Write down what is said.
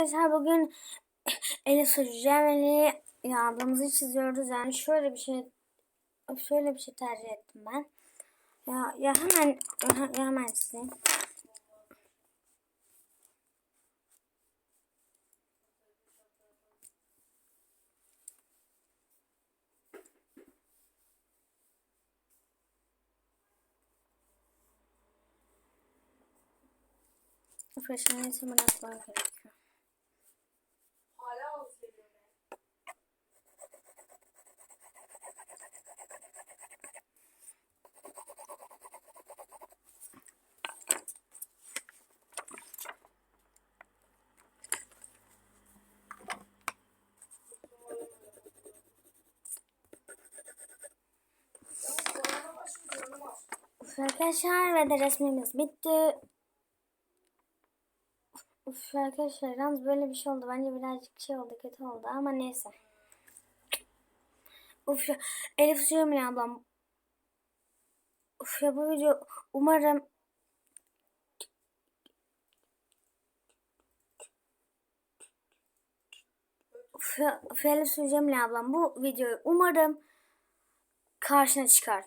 Arkadaşlar bugün Elif Sucuğum Eli ya ablamızı çiziyoruz. Yani şöyle bir şey şöyle bir şey tercih ettim ben. Ya, ya hemen ya, hemen çizeyim. Fırçanın ismini bırakmam gerekiyor. Arkadaşlar ve de resmimiz bitti. Uf arkadaşlar yalnız böyle bir şey oldu. Bence birazcık şey oldu kötü oldu ama neyse. Uf ya, Elif ya ablam. Uf ya bu video umarım Uf ya, Elif ya ablam bu videoyu umarım karşına çıkar.